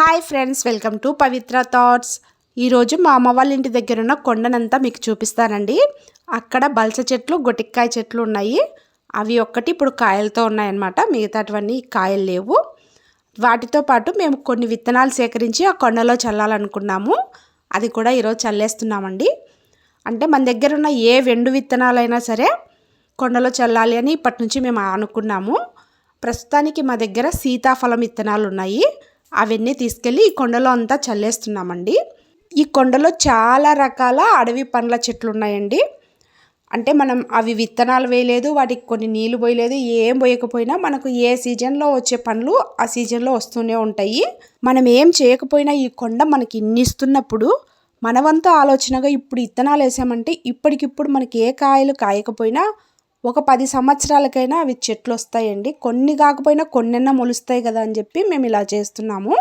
Hi friends welcome to Pavitra thoughts ఈరోజు మా అమ్మ వాళ్ళ ఇంటి దగ్గర ఉన్న కొండనంతా మీకు చూపిస్తానండి. అక్కడ బల్స చెట్లు గొటిక్కాయ చెట్లు ఉన్నాయి. అవి ఒక్కటి ఇప్పుడు కాయలతో ఉన్నాయన్నమాట. మిగతాటివన్నీ కాయలు లేవు. వాటితో పాటు మేము కొన్ని విత్తనాలు సేకరించి ఆ కొండలో చల్లాలనుకున్నాము. అది కూడా ఈరోజు చల్లేస్తున్నామండి. అంటే మన దగ్గర ఉన్న ఏ వెండు విత్తనాలైనా సరే కొండలో చల్లాలి అని ఇప్పటి నుంచి మేము అనుకున్నాము. ప్రస్తుతానికి మా దగ్గర సీతాఫలం విత్తనాలు ఉన్నాయి. అవన్నీ తీసుకెళ్ళి ఈ కొండలో అంతా చల్లేస్తున్నామండి. ఈ కొండలో చాలా రకాల అడవి పండ్ల చెట్లు ఉన్నాయండి అంటే మనం అవి విత్తనాలు వేయలేదు వాటికి కొన్ని నీళ్ళు పోయలేదు ఏం పోయకపోయినా మనకు ఏ సీజన్లో వచ్చే పండ్లు ఆ సీజన్లో వస్తూనే ఉంటాయి. మనం ఏం చేయకపోయినా ఈ కొండ మనకి ఇన్నిస్తున్నప్పుడు మనవంతా ఆలోచనగా ఇప్పుడు విత్తనాలు వేసామంటే ఇప్పటికిప్పుడు మనకి ఏ కాయలు కాయకపోయినా ఒక పది సంవత్సరాలకైనా అవి చెట్లు వస్తాయండి కొన్ని కాకపోయినా కొన్నెన్న మొలుస్తాయి కదా అని చెప్పి మేము ఇలా చేస్తున్నాము.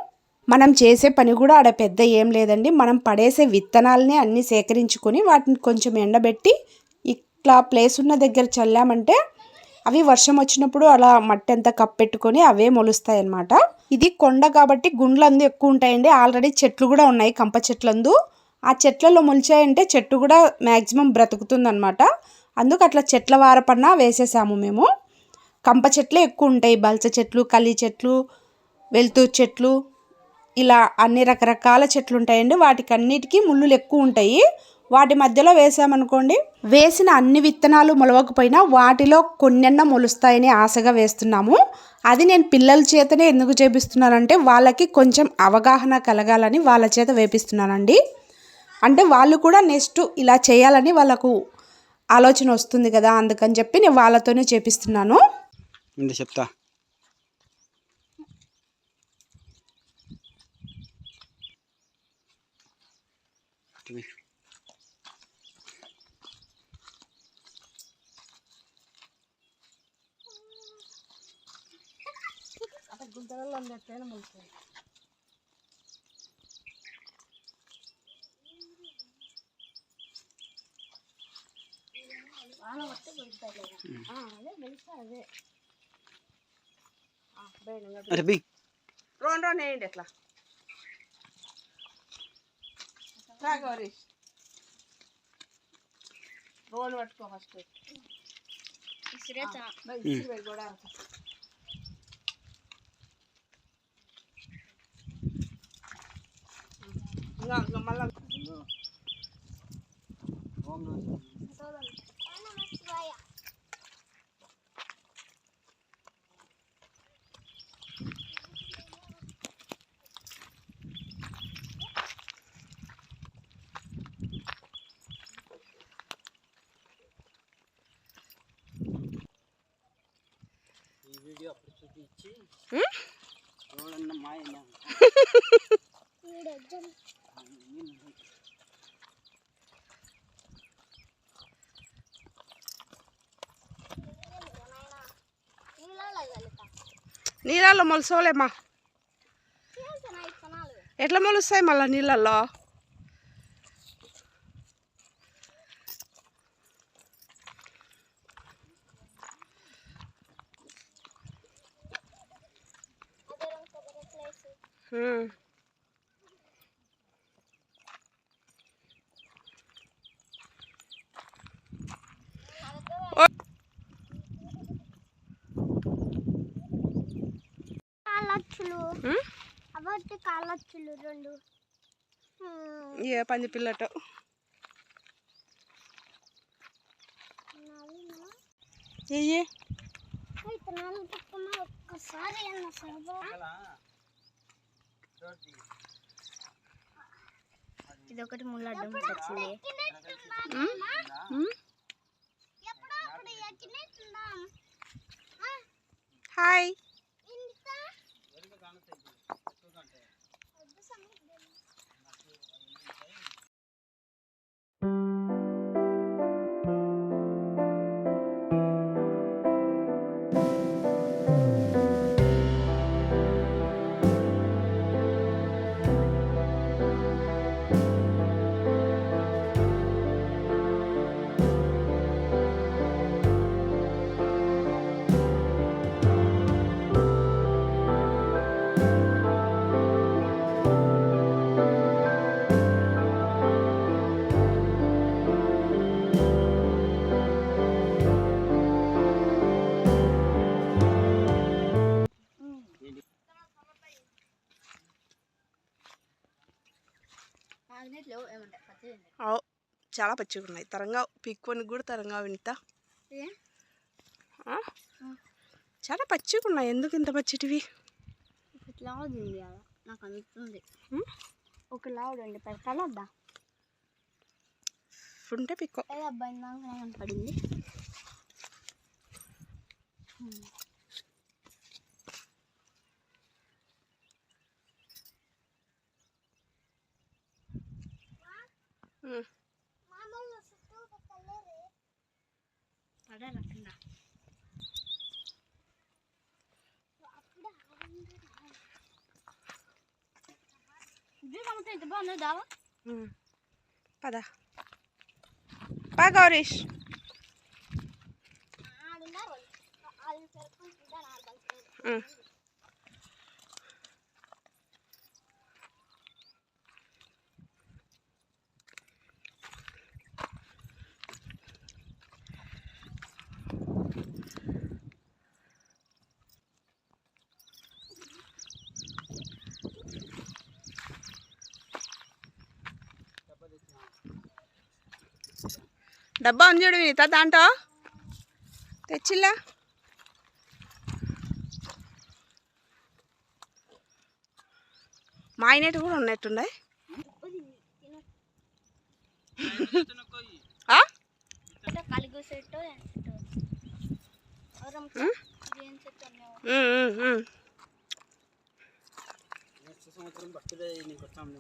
మనం చేసే పని కూడా ఆడ పెద్ద ఏం లేదండి. మనం పడేసే విత్తనాలని అన్నీ సేకరించుకొని వాటిని కొంచెం ఎండబెట్టి ఇట్లా ప్లేస్ ఉన్న దగ్గర చల్లామంటే అవి వర్షం వచ్చినప్పుడు అలా మట్టి అంతా కప్పెట్టుకొని అవే మొలుస్తాయి అన్నమాట ఇది కొండ కాబట్టి గుండ్లందు ఎక్కువ ఉంటాయండి. ఆల్రెడీ చెట్లు కూడా ఉన్నాయి కంప చెట్లందు. ఆ చెట్లలో మొలిచాయంటే చెట్టు కూడా మ్యాక్సిమం బ్రతుకుతుందనమాట అందుకు అట్లా చెట్ల వారపన్నా వేసేసాము మేము. కంప చెట్లే ఎక్కువ ఉంటాయి బల్స చెట్లు కలి చెట్లు వెలుతూరు చెట్లు ఇలా అన్ని రకరకాల చెట్లు ఉంటాయండి వాటికి అన్నిటికీ ముళ్ళులు ఎక్కువ ఉంటాయి వాటి మధ్యలో వేసామనుకోండి వేసిన అన్ని విత్తనాలు మొలవకపోయినా వాటిలో కొన్నెన్న మొలుస్తాయని ఆశగా వేస్తున్నాము. అది నేను పిల్లల చేతనే ఎందుకు చేపిస్తున్నానంటే వాళ్ళకి కొంచెం అవగాహన కలగాలని వాళ్ళ చేత వేపిస్తున్నానండి. అంటే వాళ్ళు కూడా నెక్స్ట్ ఇలా చేయాలని వాళ్ళకు ఆలోచన వస్తుంది కదా అందుకని చెప్పి నేను వాళ్ళతోనే చేపిస్తున్నాను. చెప్తా. ఇవి. అరే బి రోన్ రోన్ వేయండి ఎట్లా గౌరీ రోన్ పట్టుకో ఫస్ట్. కూడా ఇంకా నీళ్ళల్లో మొలసోలేమ్మా ఎట్లా మొలుస్తాయి మళ్ళీ నీళ్ళల్లో? రెండు. ఏ పంది పిల్లట. పక్కన ఒక్కసారి ఇదొకటి ఒకటి అడ్డం వచ్చింది హాయ్. చాలా పచ్చిగా ఉన్నాయి. తరంగా పీక్కొని కూడా తరంగా వింటా? చాలా పచ్చిగా ఉన్నాయి. ఎందుకు ఇంత పచ్చిటివి కదా నాకు అందుతుంది ఒక లావుడు అండి పెడతాడా ఉంటే పిక్కో. అబ్బాయి పడింది Pada. Pagoris. Hum. డబ్బా ఉంది చూడు వినీత దాంట్లో తెచ్చిల్లా. మా ఆయనటి కూడా ఉన్నట్టున్నాయి. సంవత్సరం బర్త్డే నీకు వచ్చాము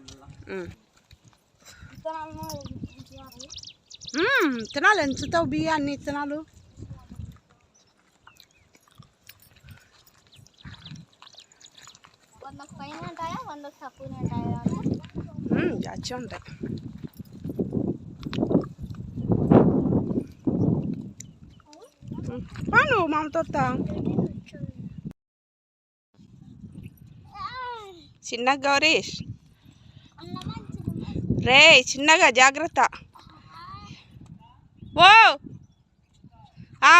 మళ్ళీ విత్తనాలు ఎంచుతావు బియ్య అన్ని విత్తనాలు వందకు పైన ఉంటాయా? వందకు తక్కువనే ఉంటాయా? ఉమ్, జాచి ఉంటాయి. నువ్వు మామతో. చిన్న గౌరీష్. రే చిన్నగా జాగ్రత్త. ఓ!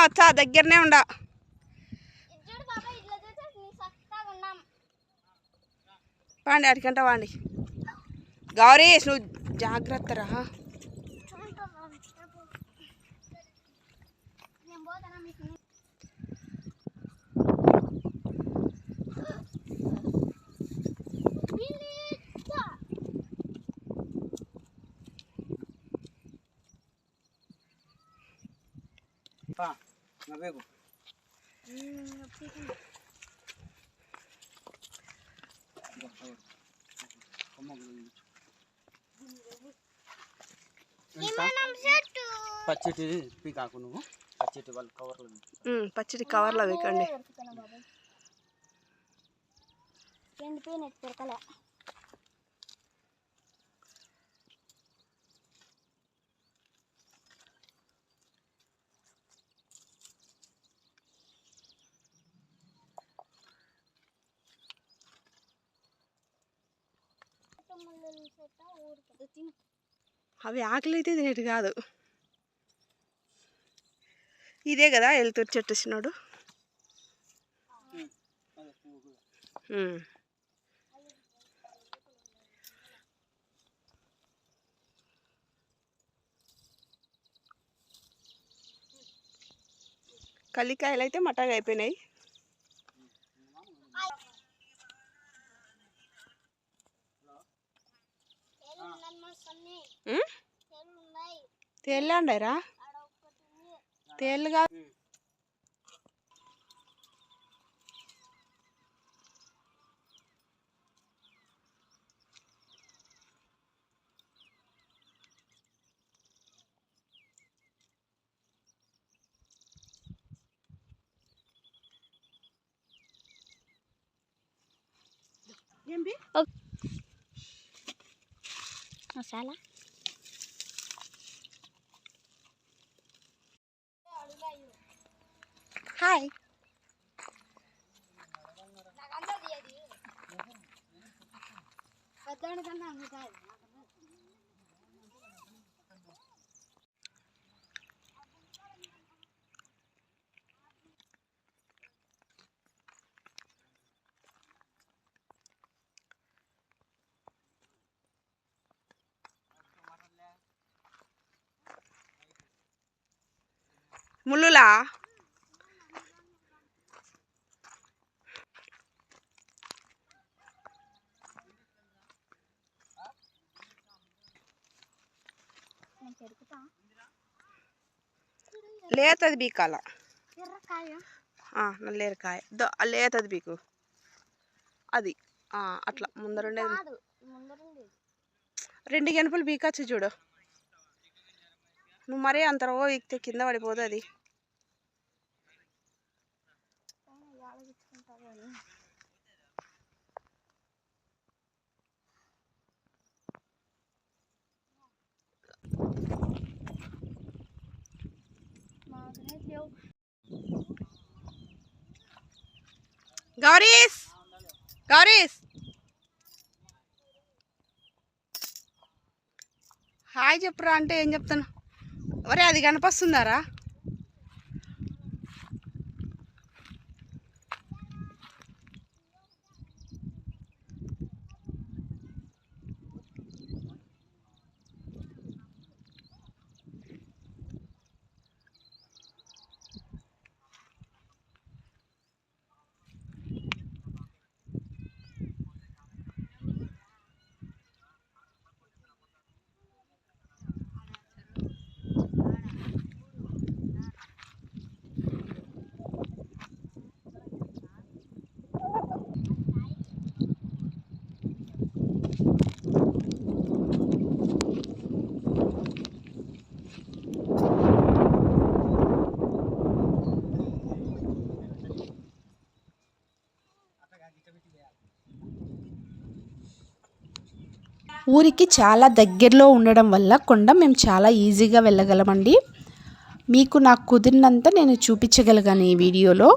వచ్చా దగ్గరనే ఉండ. సత్తాగా ఉన్నాం. వాండి అడికంట వాండి. గౌరీష్ నువ్వు జాగ్రత్త రా. చెట్టు పచ్చటి పీకాకు నువ్వు పచ్చటి వాళ్ళు కవర్లు ఉమ్, పచ్చడి కవర్లో వేకండి ఎండిపోయిన పెరకలే అవి ఆకలి అయితే తినేటి కాదు. ఇదే కదా వెళ్తూరు చెట్టు వచ్చినాడు కలికాయలు అయితే మటాగా అయిపోయినాయి. అండారా తేళ్ళు కాదు ఏంటి మసాలా హాయ్ ముళ్ళులా లేతది బీకాల నల్లేరుకాయ లేతది బీకు అది. ఆ, అట్లా. ముందరుండేది రెండు గెనుపులు బీకచ్చు చూడు. నువ్వు మరీ అంత రవ్వ ఎక్కితే కింద పడిపోదు అది ఆలోచించుకుంటారు అని మాకనే లేవు హాయ్ చెప్పురా అంటే ఏం చెప్తాను? ఒరే అది కనిపిస్తుందారా? ఊరికి చాలా దగ్గరలో ఉండడం వల్ల కొండ మేము చాలా ఈజీగా వెళ్ళగలమండి. మీకు నాకు కుదిరినంత నేను చూపించగలిగాను ఈ వీడియోలో.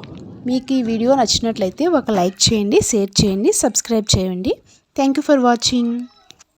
మీకు ఈ వీడియో నచ్చినట్లయితే ఒక లైక్ చేయండి షేర్ చేయండి సబ్స్క్రైబ్ చేయండి. Thank you for watching.